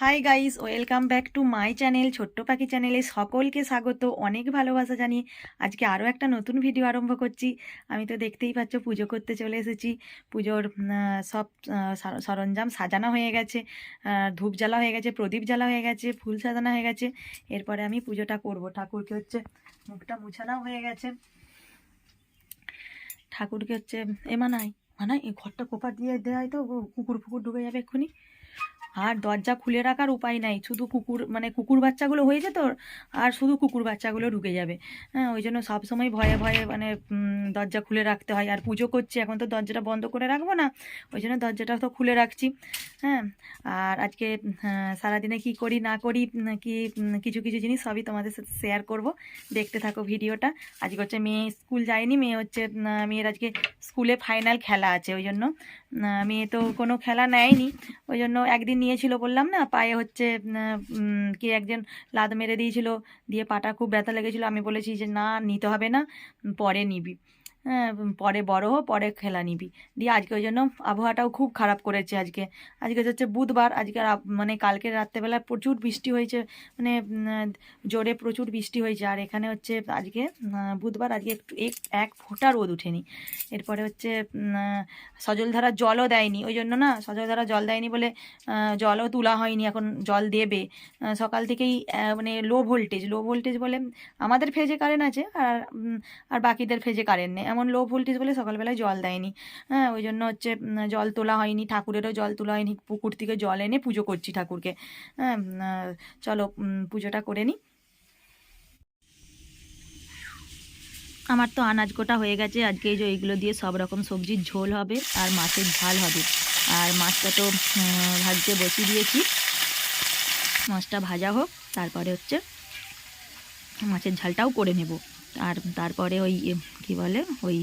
Hi guys welcome back to my channel ছোট্ট পাখি চ্যানেলে সকলকে স্বাগত, অনেক ভালোবাসা জানিয়ে আজকে আরও একটা নতুন ভিডিও আরম্ভ করছি। আমি তো দেখতেই পাচ্ছ, পুজো করতে চলে এসেছি। পুজোর সব সরঞ্জাম সাজানো হয়ে গেছে। ধূপ জ্বালা হয়ে গেছে, প্রদীপ জ্বালা হয়ে গেছে, ফুল সাজানো হয়ে গেছে। এরপরে আমি পুজোটা করব। ঠাকুরকে হচ্ছে মুখটা মুছানাও হয়ে গেছে। ঠাকুরকে হচ্ছে, এ মানাই মানাই ঘরটা কোপার দিয়ে দেওয়াই তো, কুকুর ফুকুর ঢুকে যাবে এক্ষুনি। আর দরজা খুলে রাখার উপায় নাই। শুধু কুকুর মানে কুকুর বাচ্চাগুলো হয়েছে তো আর শুধু কুকুর বাচ্চাগুলো ঢুকে যাবে। হ্যাঁ ওই জন্য সবসময় ভয়ে ভয়ে মানে দরজা খুলে রাখতে হয়। আর পুজো করছি এখন তো দরজাটা বন্ধ করে রাখব না ওই জন্য দরজাটা তো খুলে রাখছি। হ্যাঁ আর আজকে হ্যাঁ, সারাদিনে কি করি না করি কি কিছু কিছু জিনিস সবই তোমাদের সাথে শেয়ার করব। দেখতে থাকো ভিডিওটা। আজকে হচ্ছে মেয়ে স্কুল যায়নি মেয়ে হচ্ছে মেয়ের আজকে স্কুলে ফাইনাল খেলা আছে ওই জন্য মেয়ে তো কোনো খেলা নেয়নি ওই জন্য একদিন নিয়েছিল বললাম না, পায়ে হচ্ছে কি একজন লাদ মেরে দিয়েছিল, দিয়ে পাটা খুব ব্যথা লেগেছিল। আমি বলেছি যে, না, নিতে হবে না, পরে নিবি। পরে বড় হো, পরে খেলা নিবি। দিয়ে আজকে ওই জন্য আবহাওয়াটাও খুব খারাপ করেছে আজকে। আজকে হচ্ছে বুধবার, আজকে মানে কালকে রাত্রেবেলা প্রচুর বৃষ্টি হয়েছে মানে জোরে প্রচুর বৃষ্টি হয়েছে। আর এখানে হচ্ছে আজকে বুধবার আজকে একটু, এক- এক ফোঁটা রোদ উঠেনি। এরপরে হচ্ছে সজলধারা জলও দেয়নি। ওই জন্য না সজলধারা জল দেয়নি বলে জলও তোলা হয়নি, এখন জল দেবে। সকাল থেকেই মানে লো ভোল্টেজ লো ভোল্টেজ বলে আমাদের ফেজে কারেন্ট আছে, আর আর বাকিদের ফেজে কারেন্ট নেই। এমন লো ভোল্টেজ বলে সকালবেলায় জল দেয়নি। হ্যাঁ ওই জন্য হচ্ছে জল তোলা হয়নি, ঠাকুরেরও জল তোলা হয়নি, পুকুর থেকে জল এনে পুজো করছি ঠাকুরকে। হ্যাঁ চলো পুজোটা করে নিই আমার তো আনাজ কোটা হয়ে গেছে, আজকে এই যে এইগুলো দিয়ে সব রকম সবজির ঝোল হবে আর মাছের ঝাল হবে। আর মাছটা তো ভাজতে বসিয়ে দিয়েছি। মাছটা ভাজা হোক, তারপরে হচ্ছে মাছের ঝালটাও করে নেব। আর তারপরে ওই কি বলে, ওই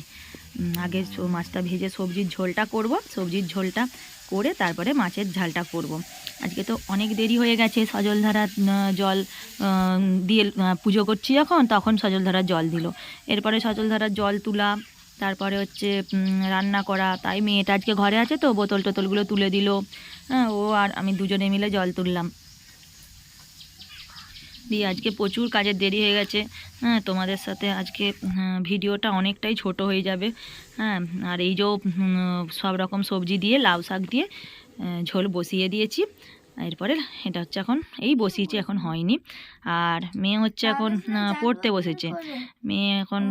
আগে মাছটা ভেজে সবজির ঝোলটা করব। সবজির ঝোলটা করে তারপরে মাছের ঝালটা করব। আজকে তো অনেক দেরি হয়ে গেছে, সজলধারা জল দিয়ে পুজো করছি যখন, তখন সজলধারার জল দিল। এরপরে সজলধারার জল তুলা, তারপরে হচ্ছে রান্না করা, তাই মেয়েটা আজকে ঘরে আছে তো বোতল টোতলগুলো তুলে দিল। হ্যাঁ ও আর আমি দুজনে মিলে জল তুললাম। দিয়ে আজকে প্রচুর কাজের দেরি হয়ে গেছে। হ্যাঁ তোমাদের সাথে আজকে হ্যাঁ, ভিডিওটা অনেকটাই ছোট হয়ে যাবে। হ্যাঁ আর এই যে সব রকম সবজি দিয়ে লাউ শাক দিয়ে ঝোল বসিয়ে দিয়েছি। এরপরে এটা হচ্ছে এখন এই বসিয়েছি এখন হয়নি। আর মেয়ে হচ্ছে এখন পড়তে বসেছে। মেয়ে এখন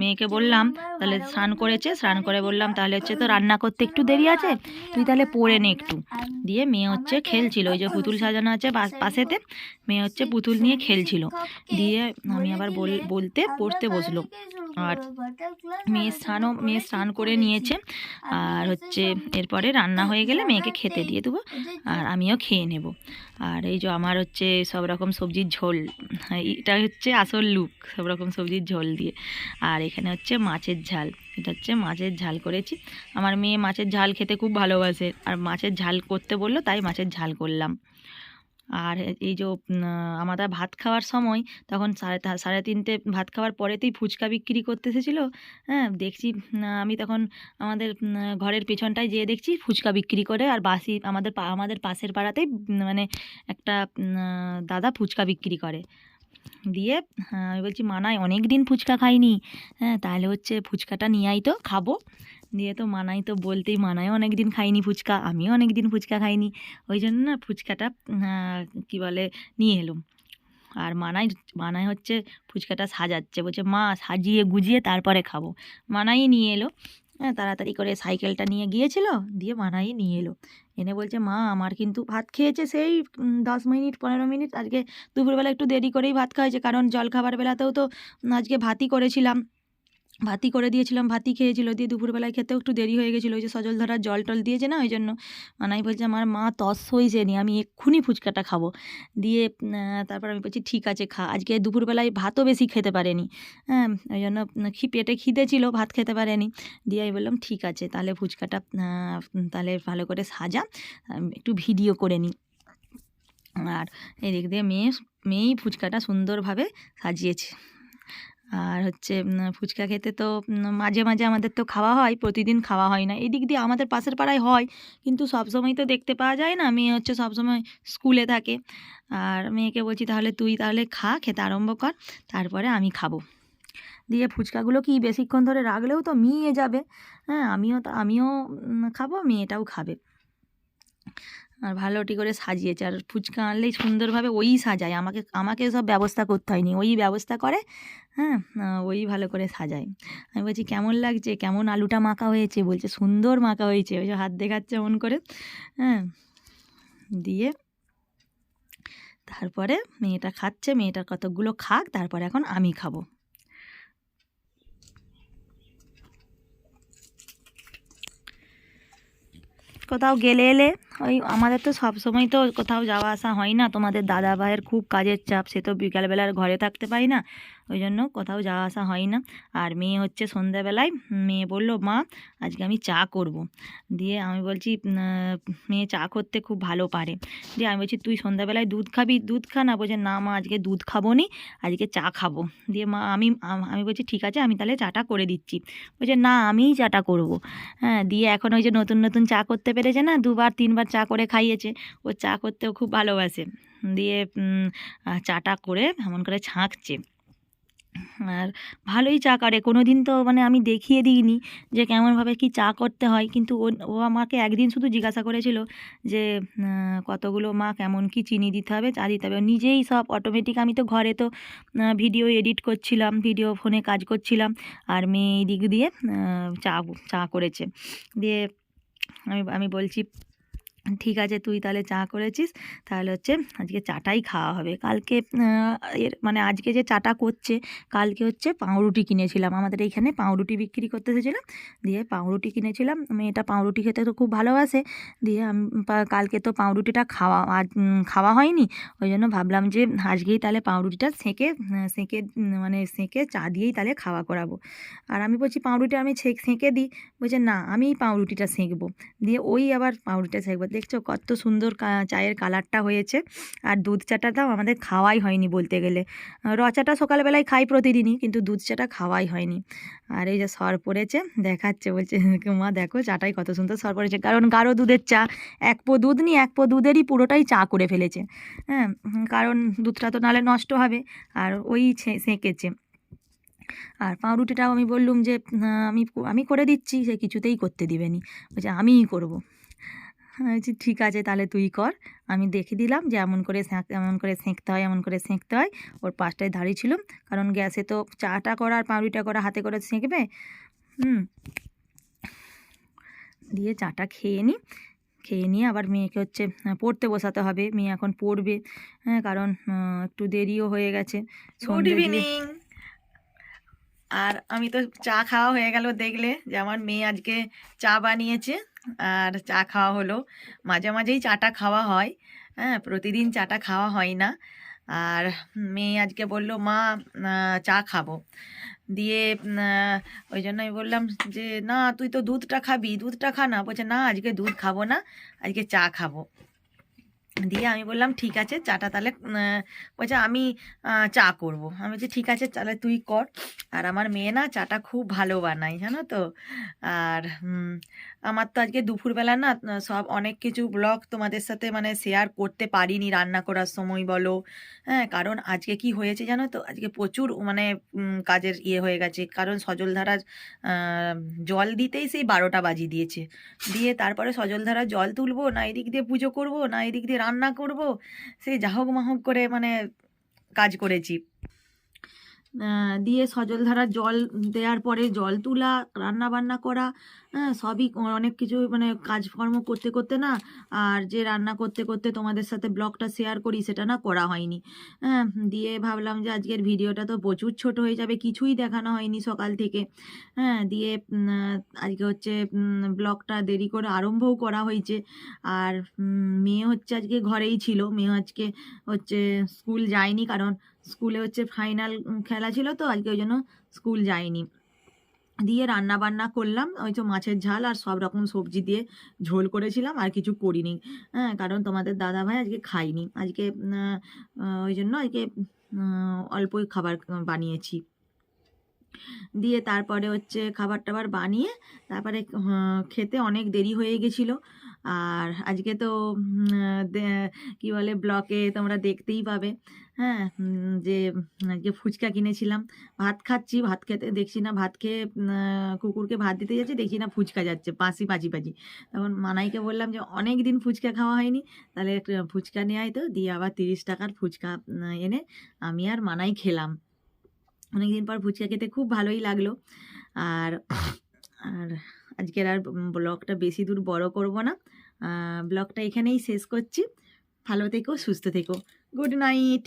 মেয়েকে বললাম তাহলে স্নান করেছে স্নান করে বললাম তাহলে হচ্ছে তো রান্না করতে একটু দেরি আছে তুই তাহলে পড়ে নে একটু। দিয়ে মেয়ে হচ্ছে খেলছিল। ওই যে পুতুল সাজানো আছে পাশ- পাশেতে মেয়ে হচ্ছে পুতুল নিয়ে খেলছিল। দিয়ে আমি আবার বল- বলতে পড়তে বসল। আর মেয়ে স্নানও মেয়ে স্নান করে নিয়েছে। আর হচ্ছে এরপরে রান্না হয়ে গেলে মেয়েকে খেতে দিয়ে দেবো। আর আমিও খেয়ে নেব। আর এই যে আমার হচ্ছে সব রকম সবজির ঝোল হ্যাঁ, এটা হচ্ছে আসল লুক সব রকম সবজির ঝোল দিয়ে। আর এখানে হচ্ছে মাছের ঝাল এটা হচ্ছে মাছের ঝাল করেছি। আমার মেয়ে মাছের ঝাল খেতে খুব ভালোবাসে আর মাছের ঝাল করতে বলল তাই মাছের ঝাল করলাম। আর এই যে আমাদের ভাত খাওয়ার সময় তখন সাড়ে সাড়ে তিনটে ভাত খাওয়ার পরেতেই ফুচকা বিক্রি করতে এসেছিল। হ্যাঁ দেখছি আমি তখন আমাদের ঘরের পেছনটায় যেয়ে দেখছি ফুচকা বিক্রি করে আর বাসি আমাদের আমাদের পাশের পাড়াতেই মানে একটা দাদা ফুচকা বিক্রি করে। দিয়ে হ্যাঁ, আমি বলছি মানায় অনেক দিন ফুচকা খাইনি। হ্যাঁ তাহলে হচ্ছে ফুচকাটা নিয়ে আই তো খাব। দিয়ে তো মানাই তো বলতেই মানায়। অনেক দিন খাইনি ফুচকা, আমিও অনেক দিন ফুচকা খাইনি। ওই জন্য না ফুচকাটা কি বলে, নিয়ে এলুম। আর মানাই মানাই হচ্ছে ফুচকাটা সাজাচ্ছে। বলছে, মা, সাজিয়ে গুজিয়ে তারপরে খাব। মানাই নিয়ে এলো। হ্যাঁ তাড়াতাড়ি করে সাইকেলটা নিয়ে গিয়েছিল, দিয়ে মানাই নিয়ে এলো। এনে বলছে, মা, আমার কিন্তু ভাত খেয়েছে সেই দশ মিনিট, পনেরো মিনিট। আজকে দুপুরবেলা একটু দেরি করেই ভাত খাওয়াছে কারণ জলখাবার বেলাতেও তো আজকে ভাতই করেছিলাম। ভাতই করে দিয়েছিলাম ভাতি খেয়েছিল, দিয়ে দুপুরবেলায় খেতেও একটু দেরি হয়ে গেছিল, ওই যে সজল ধরার জল টল দিয়েছে না, ওই জন্য মানাই বলছে আমার মা তস হয়েছে নি, আমি এক্ষুনি ফুচকাটা খাব। দিয়ে তারপর আমি বলছি ঠিক আছে, খা, আজকে দুপুরবেলায় ভাতও বেশি খেতে পারেনি। হ্যাঁ ওই জন্য পেটে খিদে ছিল, ভাত খেতে পারেনি। দিয়ে আমি বললাম ঠিক আছে, তাহলে ফুচকাটা তাহলে ভালো করে সাজা আমি একটু ভিডিও করে নিই আর এদিক দিয়ে মেয়ে, মেয়েই ফুচকাটা সুন্দরভাবে সাজিয়েছে। আর হচ্ছে ফুচকা খেতে তো মাঝে মাঝে আমাদের তো খাওয়া হয়, প্রতিদিন খাওয়া হয় না। এদিক দিয়ে আমাদের পাশের পাড়ায় হয়, কিন্তু সবসময় তো দেখতে পাওয়া যায় না, মেয়ে হচ্ছে সবসময় স্কুলে থাকে। আর মেয়েকে বলছি, তাহলে তুই তাহলে খা, খেতে আরম্ভ কর, তারপরে আমি খাব। দিয়ে ফুচকাগুলো কি বেশিক্ষণ ধরে রাখলেও তো মিয়ে যাবে। হ্যাঁ আমিও তো, আমিও খাব, মেয়েটাও খাবে। আর ভালোটি করে সাজিয়েছে। আর ফুচকা আনলেই সুন্দরভাবে ওই সাজায়। আমাকে আমাকে সব ব্যবস্থা করতে হয়নি। ওই ব্যবস্থা করে হ্যাঁ ওই ভালো করে সাজায়। আমি বলছি, কেমন লাগছে? কেমন আলুটা মাখা হয়েছে? বলছে, সুন্দর মাখা হয়েছে। ওই যে হাত দেখাচ্ছে এমন করে হ্যাঁ দিয়ে তারপরে মেয়েটা খাচ্ছে মেয়েটার কতকগুলো খাক, তারপরে এখন আমি খাব। কোথাও গেলে এলে ওই আমাদের তো সব সময় তো কোথাও যাওয়া আসা হয় না। তোমাদের দাদা ভাইয়ের খুব কাজের চাপ, সে তো বিকালবেলার ঘরে থাকতে পারি না। ওই জন্য কোথাও যাওয়া আসা হয় না। আর মেয়ে হচ্ছে সন্ধ্যাবেলায়, মেয়ে বলল, মা, আজকে আমি চা করব। দিয়ে আমি বলছি মেয়ে চা করতে খুব ভালো পারে। দিয়ে আমি বলছি, তুই সন্ধ্যাবেলায় দুধ খাবি? দুধ খা না। বলছে, না মা, আজকে দুধ খাব নি আজকে চা খাব। দিয়ে মা, আমি আমি বলছি, ঠিক আছে, আমি তাহলে চাটা করে দিচ্ছি। বলছে, না, আমিই চাটা করব। হ্যাঁ দিয়ে এখন ওই যে নতুন নতুন চা করতে পেরেছে না, দুবার, তিনবার চা করে খাইয়েছে। ও চা করতেও খুব ভালোবাসে। দিয়ে চাটা করে এমন করে ছাঁকছে। আর ভালোই চা করে। কোনো দিন তো মানে আমি দেখিয়ে দিইনি যে কেমনভাবে কি চা করতে হয়। কিন্তু ও আমাকে একদিন শুধু জিজ্ঞাসা করেছিল যে কতগুলো মা কেমন কি চিনি দিতে হবে, চা দিতে হবে। নিজেই সব অটোমেটিক আমি তো ঘরে তো ভিডিও এডিট করছিলাম ভিডিও ফোনে কাজ করছিলাম। আর মেয়ে দিক দিয়ে চা চা করেছে। দিয়ে আমি আমি বলছি ঠিক আছে, তুই তাহলে চা করেছিস, তাহলে হচ্ছে আজকে চাটাই খাওয়া হবে। কালকে এর মানে আজকে যে চাটা করছে, কালকে হচ্ছে পাউরুটি কিনেছিলাম। আমাদের এইখানে পাউরুটি বিক্রি করতে এসেছিলাম, দিয়ে পাউরুটি কিনেছিলাম। মেয়েটা পাউরুটি খেতে তো খুব ভালোবাসে, দিয়ে আমি কালকে তো পাউরুটিটা খাওয়া, আজ খাওয়া হয়নি। ওই জন্য ভাবলাম যে আজকেই তাহলে পাউরুটিটা সেঁকে সেঁকে মানে সেঁকে চা দিয়েই তাহলে খাওয়া করাবো। আর আমি বলছি, পাউরুটি আমি সেঁকে দিই। বলছে, না আমিই পাউরুটিটা সেঁকবো। দিয়ে ওই আবার পাউরুটিটা সেঁকবো। দেখছ? কত সুন্দর চায়ের কালারটা হয়েছে। আর দুধ চাটাটাও আমাদের খাওয়াই হয়নি বলতে গেলে। র চাটা সকালবেলায় খাই প্রতিদিনই, কিন্তু দুধ চাটা খাওয়াই হয়নি। আর এই যে সর পড়েছে, দেখাচ্ছে, বলছে মা, দেখো, চাটাই কত সুন্দর সর পড়েছে। কারণ গাঢ় দুধের চা, এক পো দুধ নিয়ে এক পো দুধেরই পুরোটাই চা করে ফেলেছে। হ্যাঁ কারণ দুধটা তো নালে নষ্ট হবে, আর ওই সেঁকেছে। আর পাউরুটিটাও আমি বললুম যে আমি আমি করে দিচ্ছি, সে কিছুতেই করতে দিবেনি বলছে, আমিই করব। বলছি ঠিক আছে তাহলে তুই কর। আমি দেখে দিলাম যে এমন করে এমন করে সেঁকতে হয় এমন করে সেঁকতে হয়। ওর পাশটায় দাঁড়িয়ে ছিল কারণ গ্যাসে তো চাটা করা আর পাউরুটিটা করা হাতে করে সেঁকবে। হুম। দিয়ে চাটা খেয়ে নিই খেয়ে নিয়ে আবার মেয়েকে হচ্ছে পড়তে বসাতে হবে। মেয়ে এখন পড়বে হ্যাঁ কারণ একটু দেরিও হয়ে গেছে। গুড ইভিনিং আর আমি তো চা খাওয়া হয়ে গেল দেখলে যে আমার মেয়ে আজকে চা বানিয়েছে। আর চা খাওয়া হলো। মাঝে মাঝেই চাটা খাওয়া হয়। হ্যাঁ প্রতিদিন চাটা খাওয়া হয় না। আর মেয়ে আজকে বলল, মা চা খাব। দিয়ে ওই জন্য আমি বললাম যে, না, তুই তো দুধটা খাবি। দুধটা খা না। বলছে, না, আজকে দুধ খাব না, আজকে চা খাব। দিয়ে আমি বললাম, ঠিক আছে, চাটা তাহলে বলছে, আমি চা করব। আমি বলছি, ঠিক আছে, তাহলে তুই কর। আর আমার মেয়ে না চাটা খুব ভালো বানায়, জানো তো? আর আমার তো আজকে দুপুরবেলা না সব অনেক কিছু ব্লগ তোমাদের সাথে মানে শেয়ার করতে পারিনি রান্না করার সময় বলো। হ্যাঁ কারণ আজকে কি হয়েছে জানো তো? আজকে প্রচুর মানে কাজের ইয়ে হয়ে গেছে। কারণ সজলধারা জল দিতেই সেই বারোটা বাজি দিয়েছে। দিয়ে তারপরে সজলধারা জল তুলবো, না এদিক দিয়ে পুজো করব, না এদিক দিয়ে রান্না করব সেই যাহোক মাহক করে মানে কাজ করেছি। দিয়ে সজলধারার জল দেওয়ার পরে জল তোলা, রান্না বান্না করা হ্যাঁ সবই অনেক কিছু মানে কাজকর্ম করতে করতে না, আর যে রান্না করতে করতে তোমাদের সাথে ব্লগটা শেয়ার করি, সেটা না করা হয়নি। হ্যাঁ দিয়ে ভাবলাম যে আজকের ভিডিওটা তো প্রচুর ছোট হয়ে যাবে, কিছুই দেখানো হয়নি সকাল থেকে। হ্যাঁ দিয়ে আজকে হচ্ছে ব্লগটা দেরি করে আরম্ভও করা হয়েছে। আর মেয়ে হচ্ছে আজকে ঘরেই ছিল, মেয়ে আজকে হচ্ছে স্কুল যায়নি কারণ স্কুলে হচ্ছে ফাইনাল খেলা ছিল তো, আজকে ওই জন্য স্কুল যায়নি দিয়ে রান্না বান্না করলাম, ওই তো মাছের ঝাল আর সব রকম সবজি দিয়ে ঝোল করেছিলাম, আর কিছু করিনি। হ্যাঁ কারণ তোমাদের দাদা ভাই আজকে খাইনি। আজকে ওই জন্য আজকে অল্পই খাবার বানিয়েছি। দিয়ে তারপরে হচ্ছে খাবার টাবার বানিয়ে, তারপরে খেতে অনেক দেরি হয়ে গেছিল। আর আজকে তো কি বলে, ব্লকে তোমরা দেখতেই পাবে। হ্যাঁ যে আজকে ফুচকা কিনেছিলাম। ভাত খাচ্ছি, ভাত খেতে দেখছি না, ভাত খেয়ে কুকুরকে ভাত দিতে যাচ্ছে দেখছি না ফুচকা যাচ্ছে পাশি পাজি পাজি তখন মানাইকে বললাম যে, অনেক দিন ফুচকা খাওয়া হয়নি, তাহলে ফুচকা আয় তো, দিয়ে আবার তিরিশ টাকার ফুচকা এনে আমি আর মানাই খেলাম। অনেকদিন পর ফুচকা খেতে খুব ভালোই লাগল। আর আর আজকের আর ব্লগটা বেশি দূর বড় করব না। ব্লগটা এখানেই শেষ করছি। ভালো থেকো, সুস্থ থেকো। Good night.